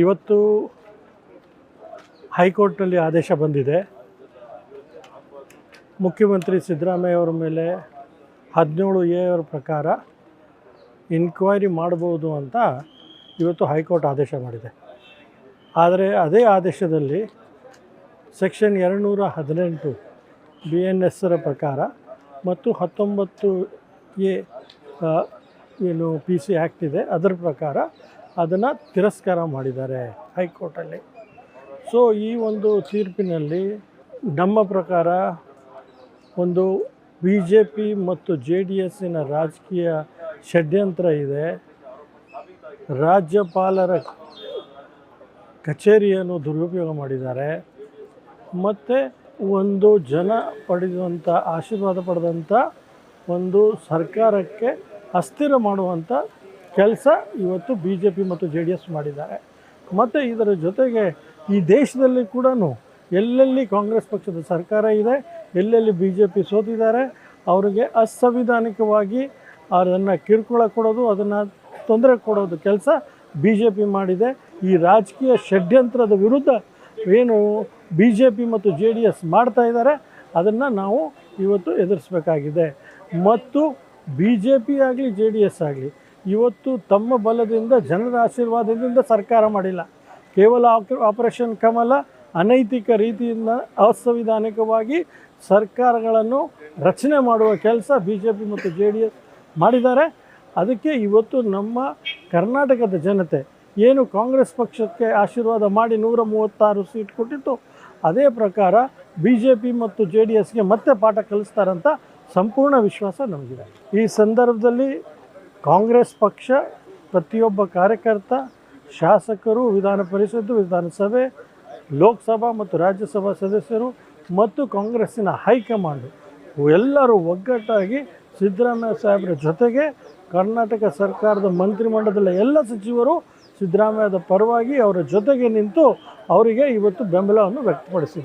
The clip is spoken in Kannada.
ಇವತ್ತು ಹೈಕೋರ್ಟ್ನಲ್ಲಿ ಆದೇಶ ಬಂದಿದೆ. ಮುಖ್ಯಮಂತ್ರಿ ಸಿದ್ದರಾಮಯ್ಯ ಅವರ ಮೇಲೆ ಹದಿನೇಳು ಎ ಅವರ ಪ್ರಕಾರ ಇನ್ಕ್ವೈರಿ ಮಾಡಬಹುದು ಅಂತ ಇವತ್ತು ಹೈಕೋರ್ಟ್ ಆದೇಶ ಮಾಡಿದೆ. ಆದರೆ ಅದೇ ಆದೇಶದಲ್ಲಿ ಸೆಕ್ಷನ್ ಎರಡುನೂರ ಹದಿನೆಂಟು ಬಿ ಎನ್ ಪ್ರಕಾರ ಮತ್ತು ಹತ್ತೊಂಬತ್ತು ಎ ಏನು ಪಿ ಸಿ ಆ್ಯಕ್ಟ್ ಇದೆ, ಅದರ ಪ್ರಕಾರ ಅದನ್ನು ತಿರಸ್ಕಾರ ಮಾಡಿದ್ದಾರೆ ಹೈಕೋರ್ಟಲ್ಲಿ. ಸೊ ಈ ಒಂದು ತೀರ್ಪಿನಲ್ಲಿ ನಮ್ಮ ಪ್ರಕಾರ ಒಂದು ಬಿ ಜೆ ಪಿ ಮತ್ತು ಜೆ ಡಿ ಎಸ್ಸಿನ ರಾಜಕೀಯ ಷಡ್ಯಂತ್ರ ಇದೆ. ರಾಜ್ಯಪಾಲರ ಕಚೇರಿಯನ್ನು ದುರುಪಯೋಗ ಮಾಡಿದ್ದಾರೆ. ಮತ್ತು ಒಂದು ಜನ ಪಡೆದಂಥ ಆಶೀರ್ವಾದ ಪಡೆದಂಥ ಒಂದು ಸರ್ಕಾರಕ್ಕೆ ಅಸ್ಥಿರ ಮಾಡುವಂಥ ಕೆಲಸ ಇವತ್ತು ಬಿ ಜೆ ಪಿ ಮತ್ತು ಜೆ ಡಿ ಎಸ್ ಮಾಡಿದ್ದಾರೆ. ಮತ್ತು ಇದರ ಜೊತೆಗೆ ಈ ದೇಶದಲ್ಲಿ ಕೂಡ ಎಲ್ಲೆಲ್ಲಿ ಕಾಂಗ್ರೆಸ್ ಪಕ್ಷದ ಸರ್ಕಾರ ಇದೆ, ಎಲ್ಲೆಲ್ಲಿ ಬಿ ಜೆ ಪಿ ಸೋತಿದ್ದಾರೆ, ಅವರಿಗೆ ಅಸಂವಿಧಾನಿಕವಾಗಿ ಅದನ್ನು ಕಿರುಕುಳ ಕೊಡೋದು, ಅದನ್ನು ತೊಂದರೆ ಕೊಡೋದು ಕೆಲಸ ಬಿ ಜೆ ಪಿ ಮಾಡಿದೆ. ಈ ರಾಜಕೀಯ ಷಡ್ಯಂತ್ರದ ವಿರುದ್ಧ ಏನು ಬಿ ಜೆ ಪಿ ಮತ್ತು ಜೆ ಡಿ ಎಸ್ ಮಾಡ್ತಾ ಇದ್ದಾರೆ, ಅದನ್ನು ನಾವು ಇವತ್ತು ಎದುರಿಸಬೇಕಾಗಿದೆ. ಮತ್ತು ಬಿ ಜೆ ಪಿ ಆಗಲಿ ಜೆ ಡಿ ಎಸ್ ಆಗಲಿ ಇವತ್ತು ತಮ್ಮ ಬಲದಿಂದ ಜನರ ಆಶೀರ್ವಾದದಿಂದ ಸರ್ಕಾರ ಮಾಡಿಲ್ಲ. ಕೇವಲ ಆಪರೇಷನ್ ಕಮಲ ಅನೈತಿಕ ರೀತಿಯಿಂದ ಅಸಂವಿಧಾನಿಕವಾಗಿ ಸರ್ಕಾರಗಳನ್ನು ರಚನೆ ಮಾಡುವ ಕೆಲಸ ಬಿ ಜೆ ಪಿ ಮತ್ತು ಜೆ ಡಿ ಎಸ್ ಮಾಡಿದ್ದಾರೆ. ಅದಕ್ಕೆ ಇವತ್ತು ನಮ್ಮ ಕರ್ನಾಟಕದ ಜನತೆ ಏನು ಕಾಂಗ್ರೆಸ್ ಪಕ್ಷಕ್ಕೆ ಆಶೀರ್ವಾದ ಮಾಡಿ ನೂರ ಮೂವತ್ತಾರು ಸೀಟ್ ಕೊಟ್ಟಿತ್ತು, ಅದೇ ಪ್ರಕಾರ ಬಿ ಜೆ ಪಿ ಮತ್ತು ಜೆ ಡಿ ಎಸ್ಗೆ ಮತ್ತೆ ಪಾಠ ಕಲಿಸ್ತಾರಂತ ಸಂಪೂರ್ಣ ವಿಶ್ವಾಸ ನಮಗಿದೆ. ಈ ಸಂದರ್ಭದಲ್ಲಿ ಕಾಂಗ್ರೆಸ್ ಪಕ್ಷ ಪ್ರತಿಯೊಬ್ಬ ಕಾರ್ಯಕರ್ತ, ಶಾಸಕರು, ವಿಧಾನ ಪರಿಷತ್ತು, ವಿಧಾನಸಭೆ, ಲೋಕಸಭಾ ಮತ್ತು ರಾಜ್ಯಸಭಾ ಸದಸ್ಯರು ಮತ್ತು ಕಾಂಗ್ರೆಸ್ಸಿನ ಹೈಕಮಾಂಡ್ ಎಲ್ಲರೂ ಒಗ್ಗಟ್ಟಾಗಿ ಸಿದ್ದರಾಮಯ್ಯ ಸಾಹೇಬರ ಜೊತೆಗೆ ಕರ್ನಾಟಕ ಸರ್ಕಾರದ ಮಂತ್ರಿಮಂಡಲದ ಎಲ್ಲ ಸಚಿವರು ಸಿದ್ದರಾಮಯ್ಯದ ಪರವಾಗಿ ಅವರ ಜೊತೆಗೆ ನಿಂತು ಅವರಿಗೆ ಇವತ್ತು ಬೆಂಬಲವನ್ನು ವ್ಯಕ್ತಪಡಿಸಿದರು